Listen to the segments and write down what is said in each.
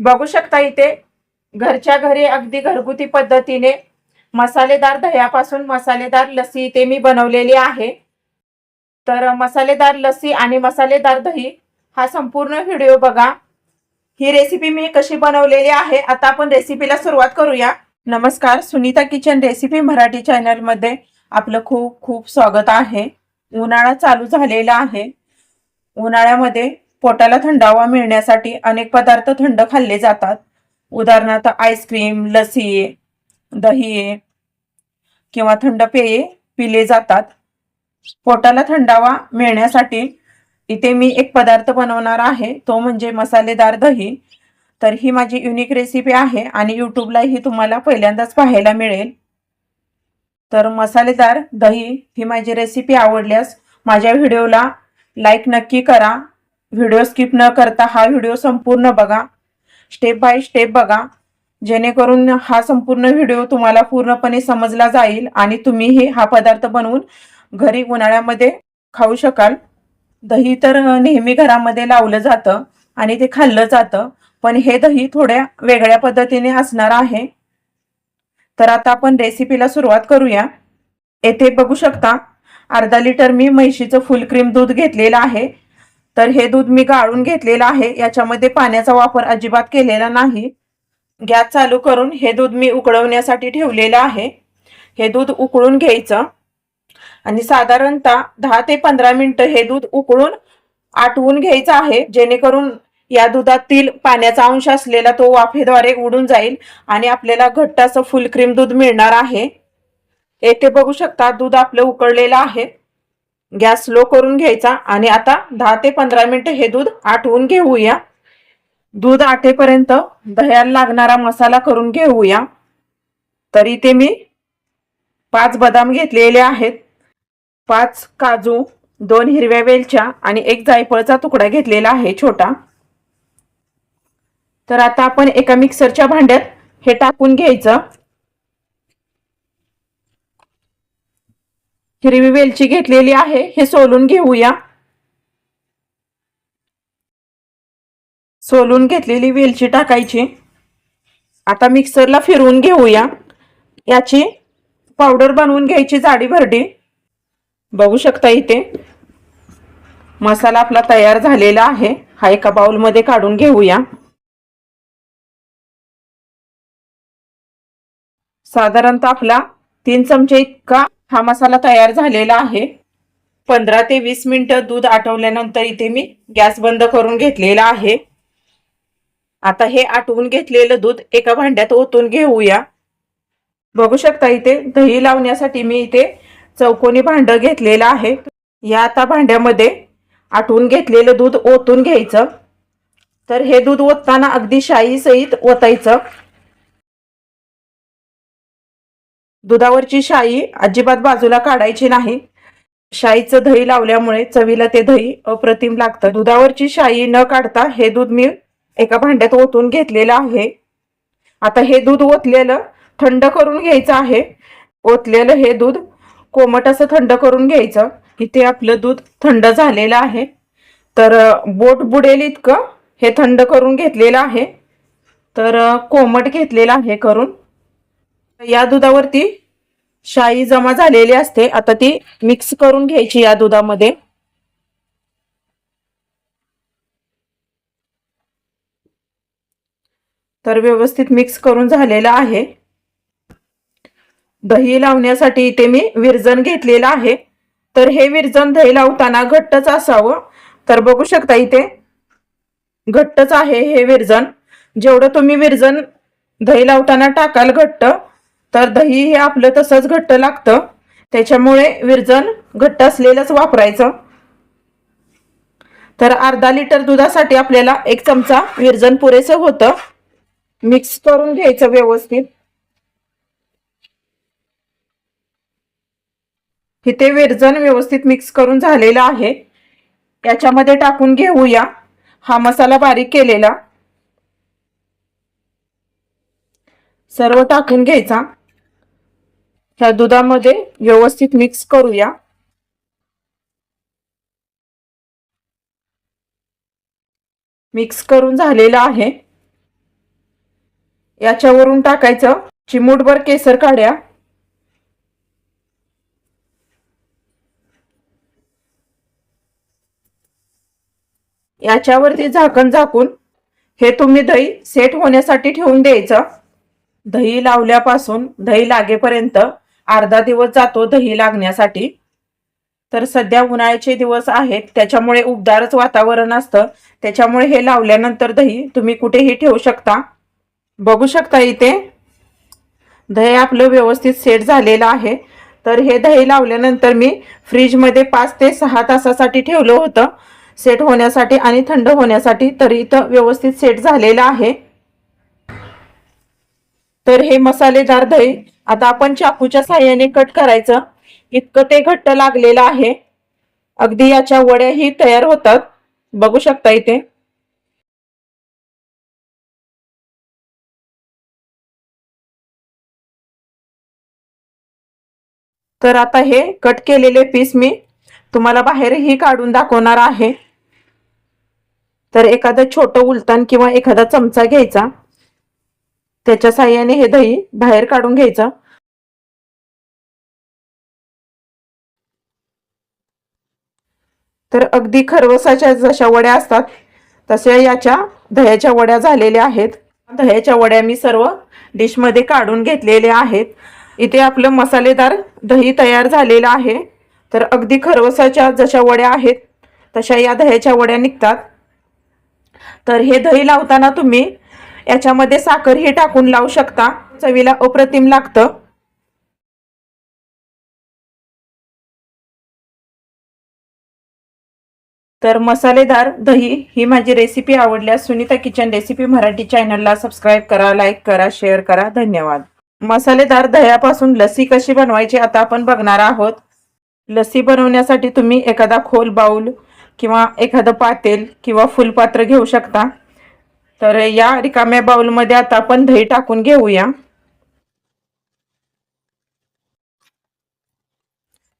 बघू शकता इथे घरच्या घरी अगदी घरगुती पद्धतीने मसालेदार दह्यापासून मसालेदार लस्सी इथे मी बनवलेली आहे. तर मसालेदार लस्सी आणि मसालेदार दही हा संपूर्ण व्हिडिओ बघा. ही रेसिपी मी कशी बनवलेली आहे आता आपण रेसिपीला सुरुवात करूया. नमस्कार सुनीता किचन रेसिपी मराठी चॅनलमध्ये आपलं खूप खूप स्वागत आहे. उन्हाळा चालू झालेला आहे. उन्हाळ्यामध्ये पोटाला थंडावा मिळण्यासाठी अनेक पदार्थ थंड खाल्ले जातात. उदाहरणार्थ आईस्क्रीम लसी दही किंवा थंड पेये पिले जातात. पोटाला थंडावा मिळण्यासाठी इथे मी एक पदार्थ बनवणार आहे. तो म्हणजे मसालेदार दही. तर ही माझी युनिक रेसिपी आहे आणि यूट्यूबला ही तुम्हाला पहिल्यांदाच पाहायला मिळेल. तर मसालेदार दही ही माझी रेसिपी आवडल्यास माझ्या व्हिडिओला लाईक नक्की करा. व्हिडिओ स्किप न करता हा व्हिडिओ संपूर्ण बघा. स्टेप बाय स्टेप बघा. जेणेकरून हा संपूर्ण व्हिडिओ तुम्हाला पूर्णपणे समजला जाईल आणि तुम्हीही हा पदार्थ बनवून घरी उन्हाळ्यामध्ये खाऊ शकाल. दही तर नेहमी घरामध्ये लावलं जातं आणि ते खाल्लं जातं पण हे दही थोड्या वेगळ्या पद्धतीने असणार आहे. तर आता आपण रेसिपीला सुरुवात करूया. येथे बघू शकता अर्धा लिटर मी म्हैशीचं फुल क्रीम दूध घेतलेलं आहे. तर हे दूध मी गाळून घेतलेलं आहे. याच्यामध्ये पाण्याचा वापर अजिबात केलेला नाही. गॅस चालू करून हे दूध मी उकळवण्यासाठी ठेवलेलं आहे. हे दूध उकळून घ्यायचं. आणि साधारणतः दहा ते पंधरा मिनटं हे दूध उकळून आटवून घ्यायचं आहे. जेणेकरून या दुधातील पाण्याचा अंश असलेला तो वाफेद्वारे उडून जाईल आणि आपल्याला घट्ट असं फुल क्रीम दूध मिळणार आहे. येथे बघू शकता दूध आपलं उकळलेलं आहे. गॅस स्लो करून घ्यायचा आणि आता दहा ते पंधरा मिनिटं हे दूध आठवून घेऊया. दूध आठेपर्यंत दह्याला लागणारा मसाला करून घेऊया. तरी ते मी पाच बदाम घेतलेले आहेत. पाच काजू दोन हिरव्या वेलच्या आणि एक जायफळचा तुकडा घेतलेला आहे छोटा. तर आता आपण एका मिक्सरच्या भांड्यात हे टाकून घ्यायचं. हिरवी वेलची घेतलेली आहे हे सोलून घेऊया. सोलून घेतलेली वेलची टाकायची. आता मिक्सरला फिरवून घेऊया. याची पावडर बनवून घ्यायची जाडी भरडी. बघू शकता इथे. मसाला आपला तयार झालेला आहे. हा एका बाउलमध्ये काढून घेऊया. साधारणतः आपला तीन चमचे इतका हा मसाला तयार झालेला आहे. पंधरा ते वीस मिनटं दूध आटवल्यानंतर इथे मी गॅस बंद करून घेतलेला आहे. आता हे आटवून घेतलेलं दूध एका भांड्यात ओतून घेऊया. बघू शकता इथे दही लावण्यासाठी मी इथे चौकोनी भांड घेतलेलं आहे. या आता भांड्यामध्ये आटवून घेतलेलं दूध ओतून घ्यायचं. तर हे दूध ओतताना अगदी शाई सहित ओतायचं. दुधावरची शाई अजिबात बाजूला काढायची नाही. शाईचं दही लावल्यामुळे चवीला ते दही अप्रतिम लागतं. दुधावरची शाई न काढता हे दूध मी एका भांड्यात ओतून घेतलेलं आहे. आता हे दूध ओतलेलं थंड करून घ्यायचं आहे. ओतलेलं हे दूध कोमट असं थंड करून घ्यायचं. इथे आपलं दूध थंड झालेलं आहे. तर बोट बुडेल इतकं हे थंड करून घेतलेलं आहे. तर कोमट घेतलेलं आहे करून. या दुधावरती शाई जमा झालेली असते. आता ती मिक्स करून घ्यायची या दुधामध्ये. तर व्यवस्थित मिक्स करून झालेलं आहे. दही लावण्यासाठी इथे मी विरजन घेतलेलं आहे. तर हे विरजन दही लावताना घट्टच असावं. तर बघू शकता इथे घट्टच आहे हे विरजन जेवढं तुम्ही विरजन दही लावताना टाकाल घट्ट तर दही हे आपलं तसंच घट्ट लागतं. त्याच्यामुळे विरजन घट्ट असलेलंच वापरायचं. तर अर्धा लिटर दुधासाठी आपल्याला एक चमचा विरजन पुरेसं होतं. मिक्स करून घ्यायचं व्यवस्थित. इथे विरजन व्यवस्थित मिक्स करून झालेलं आहे. याच्यामध्ये टाकून घेऊया. हा मसाला बारीक केलेला. सर्व टाकून घ्यायचा. ह्या दुधामध्ये व्यवस्थित मिक्स करूया. मिक्स करून झालेलं आहे. याच्यावरून टाकायचं चिमूटभर केसर काढ्या याच्यावरती झाकण झाकून हे तुम्ही दही सेट होण्यासाठी ठेवून द्यायचं. दही लावल्यापासून दही लागेपर्यंत अर्धा दिवस जातो दही लागण्यासाठी. तर सध्या उन्हाळ्याचे दिवस आहेत. त्याच्यामुळे उबदारच वातावरण असतं. त्याच्यामुळे हे लावल्यानंतर दही तुम्ही कुठेही ठेवू शकता. बघू शकता इथे. दही आपलं व्यवस्थित सेट झालेलं आहे. तर हे दही लावल्यानंतर मी फ्रीजमध्ये पाच ते सहा तासासाठी ठेवलं होतं. सेट होण्यासाठी आणि थंड होण्यासाठी तर इथं व्यवस्थित सेट झालेलं आहे. तर हे मसालेदार दही आता आपण चाकूच्या साह्याने कट करायचं. इतकं ते घट्ट लागलेलं आहे. अगदी याच्या वड्याही तयार होतात. बघू शकता इथे. तर आता हे कट केलेले पीस मी तुम्हाला बाहेरही काढून दाखवणार आहे. तर एखादं छोटं उलतान किंवा एखादा चमचा घ्यायचा. त्याच्या साह्याने हे दही बाहेर काढून घ्यायचं. तर अगदी खरवसाच्या जशा वड्या असतात तशा याच्या दह्याच्या वड्या झालेल्या आहेत. दह्याच्या वड्या मी सर्व डिशमध्ये काढून घेतलेल्या आहेत. इथे आपलं मसालेदार दही तयार झालेलं आहे. तर अगदी खरवसाच्या जशा वड्या आहेत तशा या दह्याच्या वड्या निघतात. तर हे दही लावताना तुम्ही याच्यामध्ये साखरही टाकून लावू शकता. चवीला अप्रतिम लागतं. तर मसालेदार दही ही माझी रेसिपी आवडल्यास सुनीता किचन रेसिपी मराठी चॅनलला सबस्क्राईब करा लाईक करा शेअर करा. धन्यवाद. मसालेदार दह्यापासून लसी कशी बनवायची आता आपण बघणार आहोत. लसी बनवण्यासाठी तुम्ही एखादा खोल बाऊल किंवा एखादं पातेल किंवा फुलपात्र घेऊ शकता. तर या रिकाम्या बाऊलमध्ये आता आपण दही टाकून घेऊया.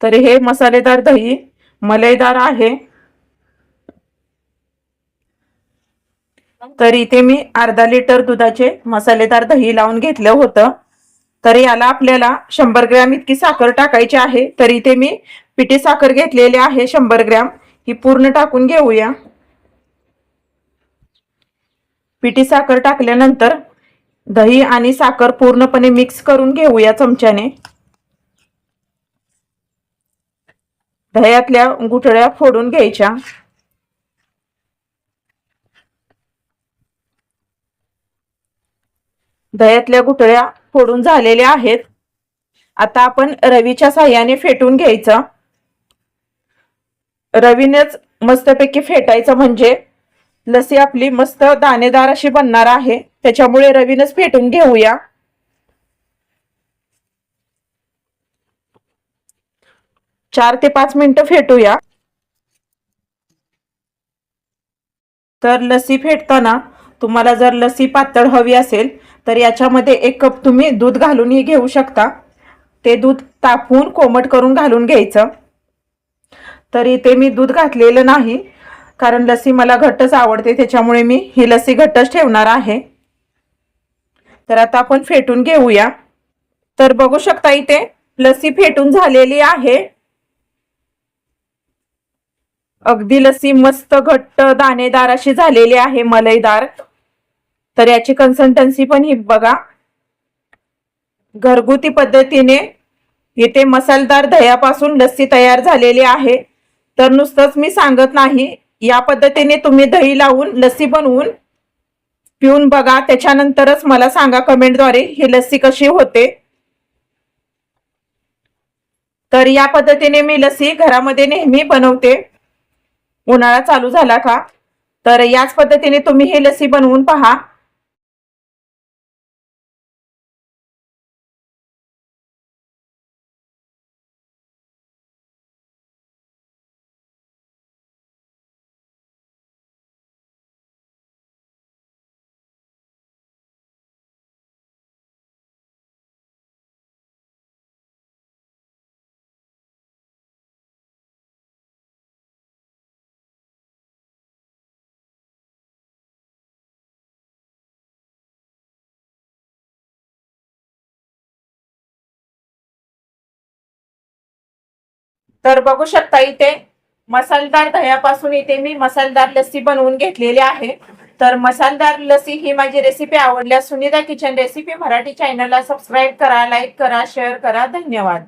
तर हे मसालेदार दही मलईदार आहे. तर इथे मी अर्धा लिटर दुधाचे मसालेदार दही लावून घेतलं होतं. तर याला आपल्याला शंभर ग्रॅम इतकी साखर टाकायची आहे. तर इथे मी पिठी साखर घेतलेली आहे शंभर ग्रॅम. ही पूर्ण टाकून घेऊया. पिठी साखर टाकल्यानंतर दही आणि साखर पूर्णपणे मिक्स करून घेऊया चमच्याने. दह्यातल्या गुठळ्या फोडून घ्यायच्या. दह्यातल्या गुठळ्या फोडून झालेल्या आहेत. आता आपण रवीच्या साह्याने फेटून घ्यायचं. रवीनेच मस्तपैकी फेटायचं म्हणजे लसी आपली मस्त दाणेदार अशी बनणार आहे. त्याच्यामुळे रवीनच फेटून घेऊया. चार ते पाच मिनिटं फेटूया. तर लसी फेटताना तुम्हाला जर लसी पातळ हवी असेल तर याच्यामध्ये एक कप तुम्ही दूध घालूनही घेऊ शकता. ते दूध तापवून कोमट करून घालून घ्यायचं. तर इथे मी दूध घातलेलं नाही कारण लसी मला घट्टच आवडते त्याच्यामुळे मी ही लसी घट्टच ठेवणार आहे. तर आता आपण फेटून घेऊया. तर बघू शकता इथे लसी फेटून झालेली आहे. अगदी लसी मस्त घट्ट दाणेदार अशी झालेली आहे मलईदार. तर याची कन्सल्टन्सी पण ही बघा. घरगुती पद्धतीने इथे मसालदार दह्यापासून लस्सी तयार झालेली आहे. तर नुसतंच मी सांगत नाही या पद्धतीने तुम्ही दही लावून लस्सी बनवून पिऊन बघा. त्याच्यानंतरच मला सांगा कमेंटद्वारे ही लस्सी कशी होते. तर या पद्धतीने मी लस्सी घरामध्ये नेहमी बनवते. उन्हाळा चालू झाला का? तर याच पद्धतीने तुम्ही ही लस्सी बनवून पहा. तर बघू शकता इथे मसालेदार दह्यापासून इथे मी मसालेदार लस्सी बनवून घेतलेली आहे. तर मसालेदार लस्सी ही माझी रेसिपी आवडल्यास सुनीता किचन रेसिपी मराठी चॅनलला सबस्क्राईब करा लाईक करा शेअर करा. धन्यवाद.